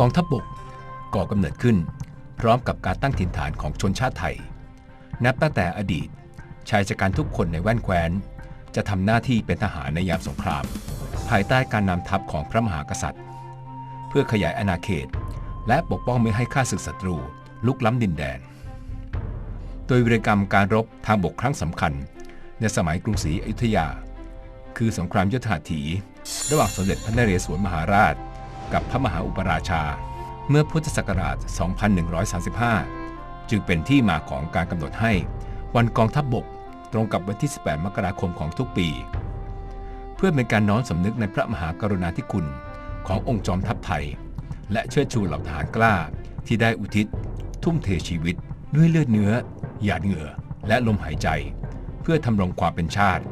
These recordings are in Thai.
กองทัพบบกก่อกำเนิดขึ้น พร้อมกับการตั้งถิ่นฐานของชนชาติไทย นับตั้งแต่อดีตชายชะกันทุกคนในแว่นแคว้น จะทำหน้าที่เป็นทหารในยามสงคราม ภายใต้การนำทัพของพระมหากษัตริย์ เพื่อขยายอาณาเขต และปกป้องไม่ให้ข้าศึกศัตรูลุกล้ำดินแดน โดยวิรกรรมการรบทางบกครั้งสำคัญ ในสมัยกรุงศรีอยุธยา คือสงครามยุทธหัตถี ระหว่างสมเด็จพระนเรศวรมหาราช กับพระมหาอุปราชา เมื่อพุทธศักราช 2135 จึงเป็นที่มาของการกำหนดให้วันกองทัพบบกตรงกับวันที่ 18 มกราคมของทุกปี เพื่อเป็นการน้อมสำนึกในพระมหากรุณาธิคุณขององค์จอมทัพไทย และเชิดชูเหล่าทหารกล้าที่ได้อุทิศ ทุ่มเทชีวิต ด้วยเลือดเนื้อ หยาดเหงื่อ และลมหายใจ เพื่อทำรงความเป็นชาติ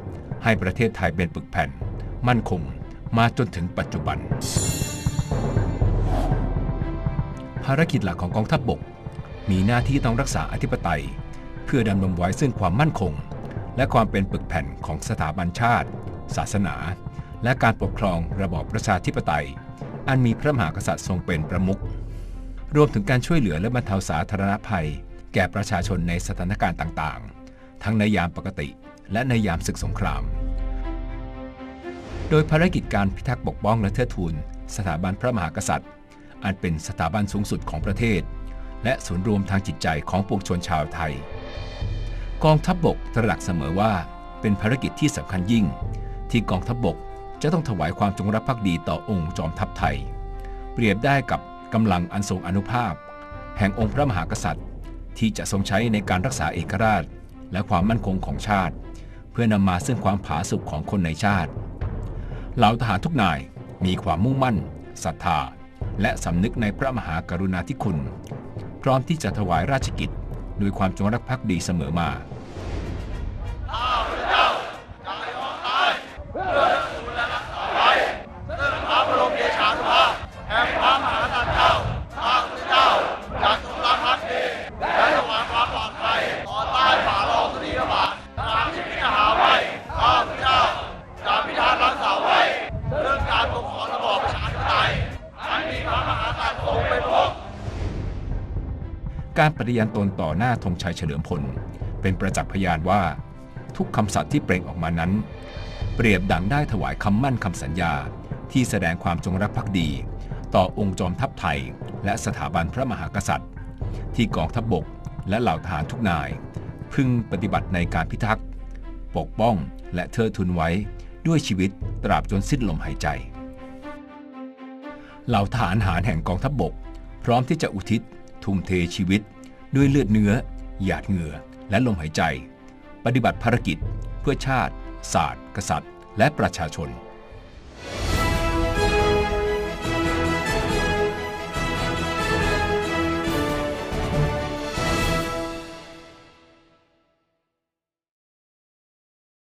ให้ประเทศไทยเป็นปึกแผ่น มั่นคงมาจนถึงปัจจุบัน ภารกิจหลักของกองทัพบบก มีหน้าที่ต้องรักษาอธิปไตย เพื่อดำรงไว้ซึ่งความมั่นคง และความเป็นปึกแผ่นของสถาบันชาติ ศาสนา และการปกครองระบอบประชาธิปไตย อันมีพระมหากษัตริย์ทรงเป็นประมุขรวมถึงการช่วยเหลือและบรรเทาสาธารณภัย แก่ประชาชนในสถานการณ์ต่างๆ ทั้งในยามปกติ และในยามศึกสงคราม โดยภารกิจการพิทักษ์ปกป้องและเทิดทูนสถาบันพระมหากษัตริย์ อันเป็นสถาบันสูงสุดของประเทศ และศูนย์รวมทางจิตใจของปวงชนชาวไทย กองทัพบบกตระหนักเสมอว่าเป็นภารกิจที่สำคัญยิ่ง ที่กองทัพบบกจะต้องถวายความจงรักภักดีต่อองค์จอมทัพไทย เปรียบได้กับกำลังอันทรงอนุภาพ แห่งองค์พระมหากษัตริย์ ที่จะทรงใช้ในการรักษาเอกราช และความมั่นคงของชาติ เพื่อนำมาซึ่งความผาสุกของคนในชาติเหล่าทหารทุกนายมีความมุ่งมั่นศรัทธา และสำนึกในพระมหากรุณาธิคุณ พร้อมที่จะถวายราชกิจ ด้วยความจงรักภักดีเสมอมา การปฏิญาณตนต่อหน้าธงชัยเฉลิมพล เป็นประจักษ์พยานว่า ทุกคำสัตย์ที่เปล่งออกมานั้น เปรียบดังได้ถวายคำมั่นคำสัญญา ที่แสดงความจงรักภักดี ต่อองค์จอมทัพไทย และสถาบันพระมหากษัตริย์ ที่กองทัพบบกและเหล่าทหารทุกนาย พึงปฏิบัติในการพิทักษ์ ปกป้องและเทิดทุนไว้ด้วยชีวิตตราบจนสิ้นลมหายใจ เหล่าทหารหารแห่งกองทัพบบก พร้อมที่จะอุทิศ ทุ่มเทชีวิต ด้วยเลือดเนื้อ หยาดเหงื่อ และลมหายใจ ปฏิบัติภารกิจ เพื่อชาติ ศาสตร์ กษัตริย์ และประชาชน